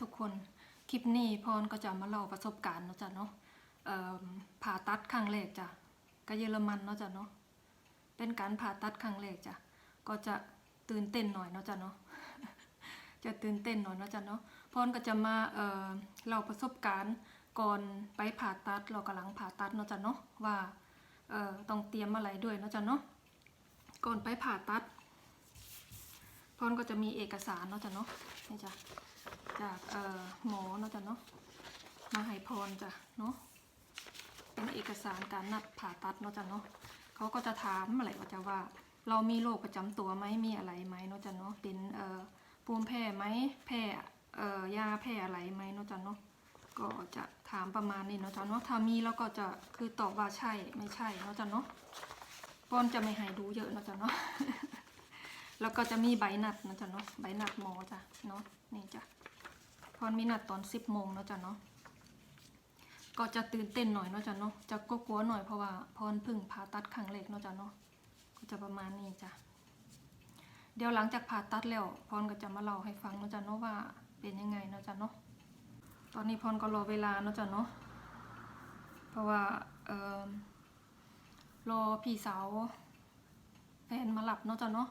ทุกคน คลิปนี้พรก็จะมาเล่าประสบการณ์เนาะจ้ะเนาะผ่าตัดครั้งแรกจ้ะก็เยอรมันเนาะจ้ะเนาะ เป็นการผ่าตัดครั้งแรกจ้ะ ก็จะตื่นเต้นหน่อยเนาะจ้ะเนาะ จะตื่นเต้นหน่อยเนาะจ้ะเนาะ พรก็จะมาเล่าประสบการณ์ก่อนไปผ่าตัดเรากำลังผ่าตัดเนาะจ้ะเนาะว่าต้องเตรียมอะไรด้วยเนาะจ้ะเนาะ ก่อนไปผ่าตัดพรก็จะมีเอกสารเนาะจ้ะเนาะนี่จ้ะ จากเอ่อหมอเนาะจ้ะเนาะมาให้พรจ้ะเนาะเป็นเอกสารการนัดผ่าตัดเนาะจ้ะเนาะเขาก็จะถามอะไรก็จะว่า เรามีโรคประจำตัวไหมมีอะไรไหมเนาะจ้ะเนาะเป็นเอ่อภูมิแพ้ไหมแพ้เอ่อยาแพ้อะไรไหมเนาะจ้ะเนาะก็จะถามประมาณนี้เนาะจ้ะเนาะถ้ามีเราก็จะคือตอบว่าใช่ไม่ใช่เนาะจ้ะเนาะพรจะไม่ให้ดูเยอะเนาะจ้ะเนาะ แล้วก็จะมีใบนัดนะจ๊ะเนาะใบนัดหมอจ้ะเนาะนี่จ้ะพรมีนัดตอนสิบโมงเนาะจ้ะเนาะก็จะตื่นเต้นหน่อยเนาะจ้ะเนาะจะกลัวๆหน่อยเพราะว่าพรพึ่งผ่าตัดครั้งแรกเนาะจ้ะเนาะก็จะประมาณนี้จ้ะเดี๋ยวหลังจากผ่าตัดแล้วพรก็จะมาเล่าให้ฟังเนาะจ้ะเนาะว่าเป็นยังไงเนาะจ้ะเนาะตอนนี้พรก็รอเวลาเนาะจ้ะเนาะเพราะว่าเออรอพี่สาวแฟนมาหลับเนาะจ้ะเนาะ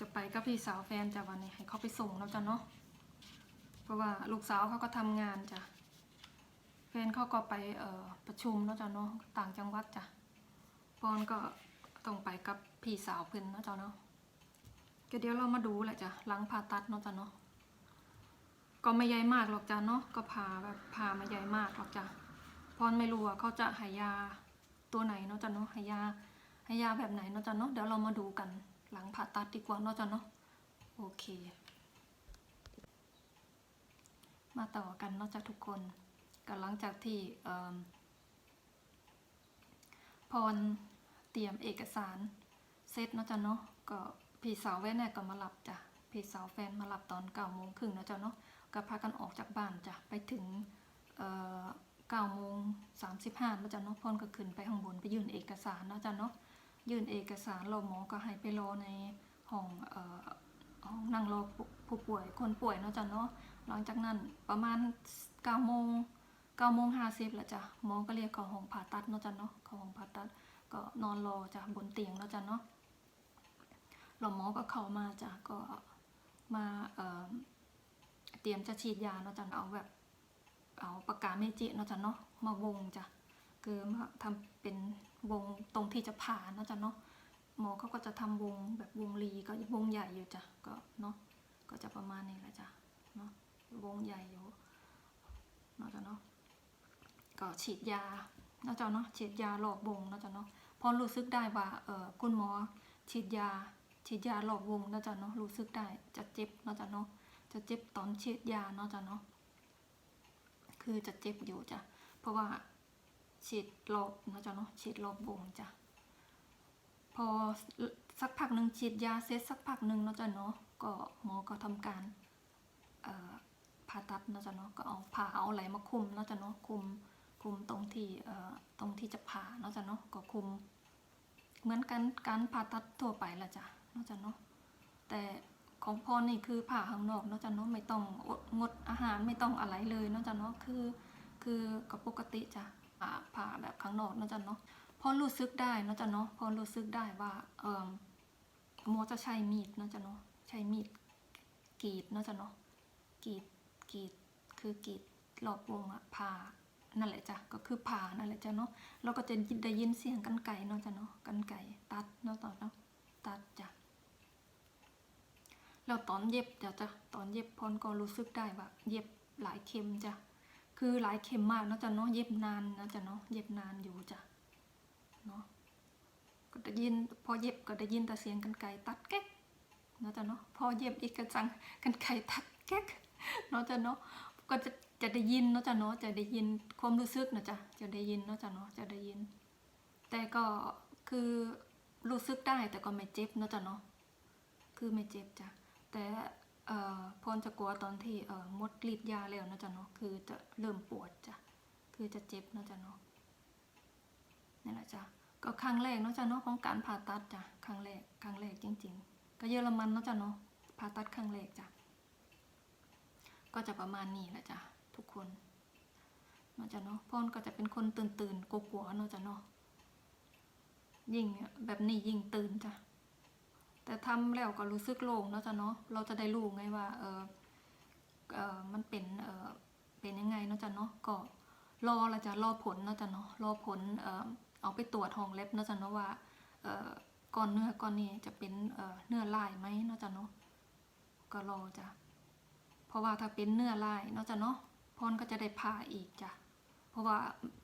จะไปกับพี่สาวแฟนจ้ะวันนี้ให้เขาไปส่งแล้วจ้ะเนาะเพราะว่าลูกสาวเขาก็ทำงานจ้ะแฟนเขาก็ไปเออประชุมเนาะจ้ะเนาะต่างจังหวัดจ้ะปอนก็ต้องไปกับพี่สาวเพิ่อนเนาะจ้ะเนาะก็เดี๋ยวเรามาดูแหละจ้ะหลังผ่าตัดเนาะจ้ะเนาะก็ไม่ใหญ่มากหรอกจ้ะเนาะก็ผ่าแบบผ่ามาใหญ่มากหรอกจ้ะพรไม่รู้ว่าเขาจะใหายาตัวไหนเนาะจ้ะเนาะใหายาใหายาแบบไหนเนาะจ้ะเนาะเดี๋ยวเรามาดูกัน หลังผ่าตัดดีกว่าเนาะจ้ะเนาะโอเค มาต่อกันเนาะจ้ะทุกคนก็หลังจากที่พรเตรียมเอกสารเสร็จเนาะจ้ะเนาะก็พี่สาวแว่นเนี่ยก็มารับจ้ะพี่สาวแฟนมารับตอนเก้าโมงครึ่งเนาะจ้ะเนาะก็พากันออกจากบ้านจ้ะไปถึงเอ่อเก้าโมงสามสิบห้าเนาะจ้ะเนาะพรก็ขึ้นไปข้างบนไปยื่นเอกสารเนาะจ้ะเนาะ ยื่นเอกสารราหมอก็ให้ไปรอในห้องห้องนั่งรอผู้ป่วยคนป่วยเนาะจ้ะเนาะหลังจากนั้นประมาณ9โมง9โมง50แล้วจ้ะหมอก็เรียกเข้าห้องผ่าตัดเนาะจ้ะเนาะเข้าห้องผ่าตัดก็นอนรอจ้ะบนเตียงเนาะจ้ะเนาะแล้วหมอก็เข้ามาจ้ะก็มาเอ่อเตรียมจะฉีดยาเนาะจ้ะเอาแบบเอาปากกาเมจิเนาะจ้ะเนาะมาวงจ้ะ คือมทำเป็นวงตรงที่จะผ่าเนาะจ้ะเนาะหมอเขาก็จะทำวงแบบวงรีก็วงใหญ่อยู่จ้ะก็เนาะก็จะประมาณนี้แหละจ้ะเนาะวงใหญ่อยู่เนาะจ้ะเนาะก็ฉีดยาเนาะจ้ะเนาะฉีดยารอบวงเนาะจ้ะเนาะพอรู้สึกได้ว่าเออคุณหมอฉีดยาฉีดยารอบวงเนาะจ้ะเนาะรู้สึกได้จะเจ็บเนาะจ้ะเนาะจะเจ็บตอนฉีดยาเนาะจ้ะเนาะคือจะเจ็บอยู่จ้ะเพราะว่า ฉีดรอบนะจ้ะเนาะฉีดรอบวงจ้ะพอสักพักหนึ่งฉีดยาเสร็จสักพักหนึ่งนะจ้ะเนาะก็หมอก็ทำการผ่าตัดนะจ้ะเนาะก็เอาผ่าเอาอะไรมาคุมนะจ้ะเนาะคุมคุมตรงที่ตรงที่จะผ่านะจ้ะเนาะก็คุม เหมือนกันการผ่าตัดทั่วไปละจ้ะนะจ้ะเนาะแต่ของพรนี่คือผ่าข้างนอกนะจ้ะเนาะไม่ต้องอดงดอาหารไม่ต้องอะไรเลยนะจ้ะเนาะคือ คือก็ปกติจ้ะ ผ่าผ่าแบบข้างนอกเนาะจ๊ะเนาะพอรู้สึกได้เนาะจ๊ะเนาะพอรู้สึกได้ว่าเออหมจะใช้มีดเนาะจ๊ะเนาะใช้มีดกรีดเนาะจ๊ะเนาะกรีดกรีดคือกรีดหลอดวงอะผ่านั่นแหละจ้ะก็คือผ่านั่นแหละจ้ะเนาะเราก็จะได้ยินเสียงกันไก่เนาะจ๊ะเนาะกันไก่ตัดเนาะตอนเนาะตัดจ้ะแล้วตอนเย็บจ้ะจ้ะตอนเย็บพรก็รู้สึกได้ว่าเย็บหลายเข็มจ้ะ คือหลายเข็มมากเนาะจ้ะเนาะเย็บนานนะจ้ะเนาะเย็บนานอยู่จ้ะเนาะก็ได้ยินพอเย็บก็ได้ยินแต่เสียงกันไก่ตัดแก๊กเนาะจ้ะเนาะพอเย็บอีกกระจังกันไก่ตัดแก๊กเนาะจ้ะเนาะก็จะจะได้ยินเนาะจ้ะเนาะจะได้ยินความรู้สึกนะจ้ะจะได้ยินเนาะจ้ะเนาะจะได้ยิน แต่ก็คือรู้สึกได้แต่ก็ไม่เจ็บเนาะจ้ะเนาะคือไม่เจ็บจ้ะแต่ พรจะกลัวตอนที่เอมดรีดยาแล้วนะจ๊ะเนาะคือจะเริ่มปวดจ้ะคือจะเจ็บนะจ๊ะเนาะนี่แหละจ้ะก็ครั้งแรกเนาะจ๊ะเนาะของการผ่าตัดจ้ะครั้งแรกครั้งแรกจริง ๆ ก็เยอรมันเนาะจ๊ะเนาะผ่าตัดครั้งแรกจ้ะก็จะประมาณนี้แหละจ้ะทุกคนเนาะจ้ะเนาะพอนก็จะเป็นคนตื่นตื่นๆกลัวๆเนาะจ้ะเนาะยิ่งแบบนี้ยิ่งตื่นจ้ะ แต่ทำแล้วก็รู้สึกโล่งเนาะจ้ะเนาะเราจะได้รู้ไงว่าเออเออมันเป็นเออเป็นยังไงเนาะจ้ะเนาะก็รอละจ้ะรอผลเนาะจ้ะเนาะรอผลเออเอาไปตรวจห้องเล็บเนาะจ้ะเนาะว่าเออก้อนเนื้อก้อนนี้จะเป็นเออเนื้อลายไหมเนาะจ้ะเนาะก็รอจ้ะเพราะว่าถ้าเป็นเนื้อลายเนาะจ้ะเนาะพรก็จะได้ผ่าอีกจ้ะเพราะว่า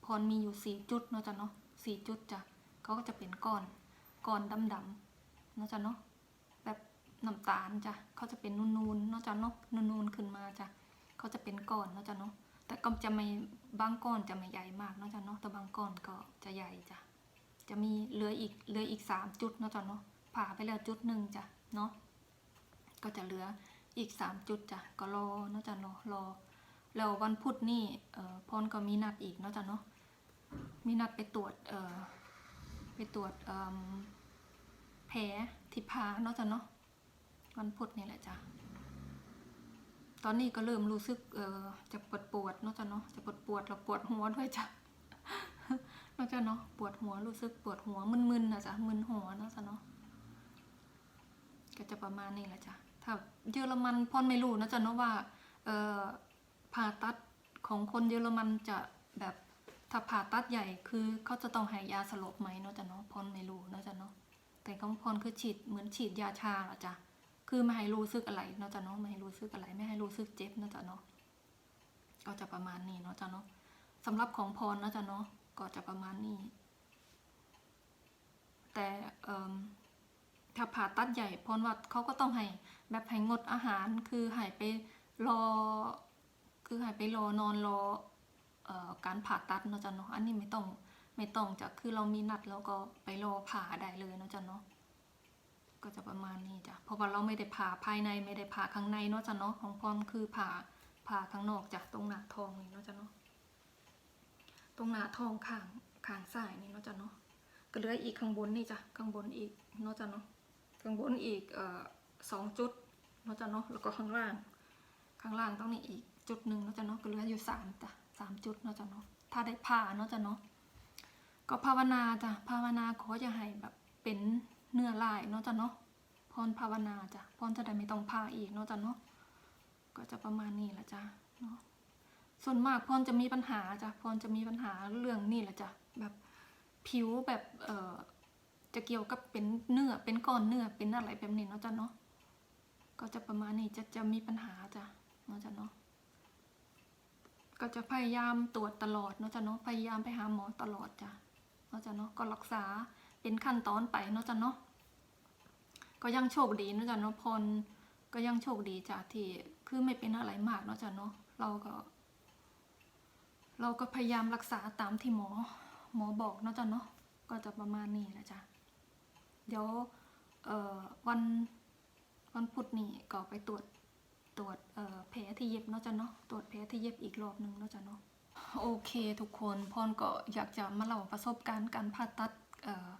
พรมีอยู่สี่จุดเนาะจ้ะเนาะสี่จุดจ้ะเขาก็จะเป็นก้อนก้อนดำๆเนาะจ้ะเนาะ น้ำตาลจ้ะเขาจะเป็นนูนๆเนาะจ้ะเนาะนูนๆขึ้นมาจ้ะเขาจะเป็นก้อนเนาะจ้ะเนาะแต่ก็จะไม่บางก้อนจะไม่ใหญ่มากเนาะจ้ะเนาะแต่บางก้อนก็จะใหญ่จ้ะจะมีเหลืออีกเหลืออีกสามจุดเนาะจ้ะเนาะผ่าไปแล้วจุดหนึ่งจ้ะเนาะก็จะเหลืออีกสามจุดจ้ะก็รอเนาะจ้ะรอรอแล้ววันพุธนี่เอ่อพรก็มีนัดอีกเนาะจ้ะเนาะมีนัดไปตรวจเอ่อไปตรวจเอ่มแผลที่พาเนาะจ้ะเนาะ วันพุธนี่แหละจ้ะ ตอนนี้ก็เริ่มรู้สึกเออจะปวดปวดเนาะจ้ะเนาะจะปวดปวดแล้วปวดหัวด้วยจ้ะเนาะจ้ะเนาะปวดหัวรู้สึกปวดหัวมึนๆนะจ้ะมึนหัวเนาะจ้ะเนาะก็จะประมาณนี้แหละจ้ะถ้าเยอรมันพอนไม่รู้นะจ๊ะเนาะว่าเอ่อผ่าตัดของคนเยอรมันจะแบบถ้าผ่าตัดใหญ่คือเขาจะต้องให้ยาสลบไหมเนาะจ๊ะเนาะพอนไม่รู้นะจ๊ะเนาะแต่ของพอนคือฉีดเหมือนฉีดยาชาเหรอจ๊ะ คือไม่ให้รู้สึกอะไรเนาะจ๊ะเนาะไม่ให้รู้สึกอะไร ไม่ให้รู้สึกเจ็บเนาะจ๊ะเนาะก็จะประมาณนี้เนาะจ๊ะเนาะสำหรับของพรเนาะจ๊ะเนาะก็จะประมาณนี้ แต่ถ้าผ่าตัดใหญ่พรว่าเขาก็ต้องให้แบบให้งดอาหารคือให้ไปรอ คือให้ไปรอนอนรอเอ่อการผ่าตัดเนาะจ๊ะเนาะอันนี้ไม่ต้องไม่ต้องจะคือเรามีนัดแล้วก็ไปรอผ่าได้เลยเนาะจ๊ะเนาะ ก็จะประมาณนี้จ้ะเพราะว่าเราไม่ได้ผ่าภายในไม่ได้ผ่าข้างในเนาะจ๊ะเนาะของพรคือผ่าผ่าข้างนอกจ้ะตรงหน้าท้องนี่เนาะจ๊ะเนาะตรงหน้าท้องข้างข้างซ้ายนี่เนาะจ๊ะเนาะก็เหลืออีกข้างบนนี่จ้ะข้างบนอีกเนาะจ๊ะเนาะข้างบนอีกเอ่อสองจุดเนาะจ๊ะเนาะแล้วก็ข้างล่าง ข้างล่างต้องนี่อีกจุดหนึ่งเนาะจ๊ะเนาะก็เหลืออยู่สามจ้ะสามจุดเนาะจ๊ะเนาะถ้าได้ผ่าเนาะจ๊ะเนาะก็ภาวนาจ้ะภาวนาขอจะให้แบบเป็น เนื้อลายเนาะจ๊ะเนาะพรภาวนาจ้ะพรจะได้ไม่ต้องผ่าอีกเนาะจ๊ะเนาะก็จะประมาณนี้แหละจ้ะเนาะส่วนมากพรจะมีปัญหาจ้ะพรจะมีปัญหาเรื่องนี่แหละจ้ะแบบผิวแบบเอ่อจะเกี่ยวกับเป็นเนื้อเป็นก้อนเนื้อเป็นอะไรแบบนี้เนาะจ้ะเนาะก็จะประมาณนี้จะจะมีปัญหาจ้ะเนาะจ้ะเนาะก็จะพยายามตรวจตลอดเนาะจ้ะเนาะพยายามไปหาหมอตลอดจ้ะเนาะจ้ะเนาะก็รักษา เป็นขั้นตอนไปเนาะจ้ะเนาะก็ยังโชคดีเนาะจ้ะเนาะพรก็ยังโชคดีจ้ะที่คือไม่เป็นอะไรมากเนาะจ้ะเนาะเราก็ เราก็พยายามรักษาตามที่หมอ หมอบอกเนาะจ้ะเนาะก็จะประมาณนี้แหละจ้ะเดี๋ยววันวันพุธนี้ก็ไปตรวจตรวจแผลที่เย็บเนาะจ้ะเนาะตรวจแผลที่เย็บอีกรอบหนึ่งเนาะจ้ะเนาะโอเคทุกคนพรก็อยากจะมาเล่าประสบการณ์การผ่าตัดเอ่อ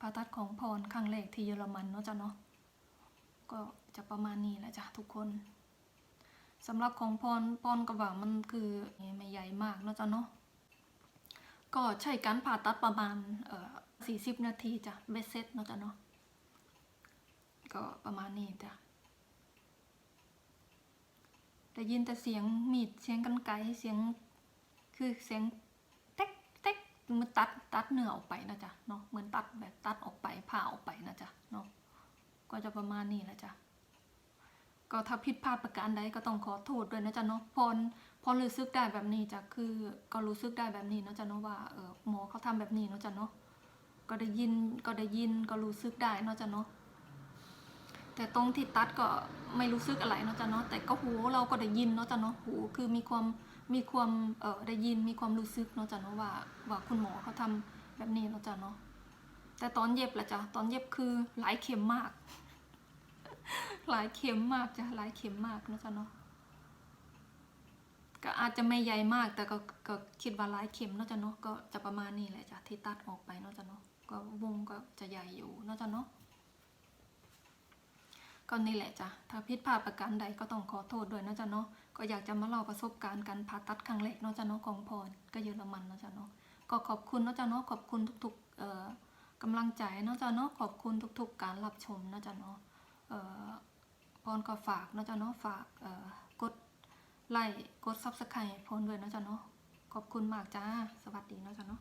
ผ่าตัดของพรครั้งแรกที่เยอรมันเนาะจ้ะเนาะก็จะประมาณนี้แหละจ้ะทุกคนสำหรับของพรพรก็ว่ามันคือไม่ใหญ่มากเนาะจ้ะเนาะก็ใช้การผ่าตัดประมาณเอ่อ40นาทีจ้ะเบสเซ็ตเนาะจ้ะเนาะก็ประมาณนี้จ้ะได้ยินแต่เสียงมีดเสียงกันไกเสียงคือเสียง มันตัดตัดเนื้อออกไปนะจ๊ะเนาะเหมือนตัดแบบตัดออกไปผ่าออกไปนะจ๊ะเนาะก็จะประมาณนี้แหละจ้ะก็ถ้าผิดพลาดประการใดก็ต้องขอโทษด้วยนะจ๊ะเนาะพรพอรู้สึกได้แบบนี้จ้ะคือก็รู้สึกได้แบบนี้เนาะจ้ะเนาะว่าเออหมอเขาทำแบบนี้เนาะจ้ะเนาะก็ได้ยินก็ได้ยินก็รู้สึกได้เนาะจ้ะเนาะแต่ตรงที่ตัดก็ไม่รู้สึกอะไรเนาะจ้ะเนาะแต่ก็หูเราก็ได้ยินเนาะจ้ะเนาะหูคือมีความ มีความเออได้ยินมีความรู้สึกเนาะจ้ะเนาะว่าว่าคุณหมอเขาทำแบบนี้เนาะจ้ะเนาะแต่ตอนเย็บละจ้ะตอนเย็บคือหลายเข็มมาก หลายเข็มมากจ้ะหลายเข็มมากเนาะจ้ะเนาะก็อาจจะไม่ใหญ่มากแต่ก็ก็คิดว่าหลายเข็มเนาะจ้ะเนาะก็จะประมาณนี้แหละจ้ะที่ตัดออกไปเนาะจ้ะเนาะก็วงก็จะใหญ่อยู่เนาะจ้ะเนาะก็นี่แหละจ้ะถ้าผิดพลาดประการใดก็ต้องขอโทษด้วยนะจ๊ะเนาะ ก็อยากจะมาเล่าประสบการณ์การผ่าตัดครั้งแรกเนาะจ้าเนาะของพรก็เยอรมันเนาะจ้าเนาะก็ขอบคุณเนาะจ้าเนาะขอบคุณทุกๆเอ่อกำลังใจเนาะจ้าเนาะขอบคุณทุกๆ การรับชมเนาะจ้าเนาะเอ่อพรก็ฝากเนาะจ้าเนาะฝากเอ่อกดไลค์กดซับสไครต์พรด้วยเนาะจ้าเนาะขอบคุณมากจ้าสวัสดีเนาะจ้าเนาะ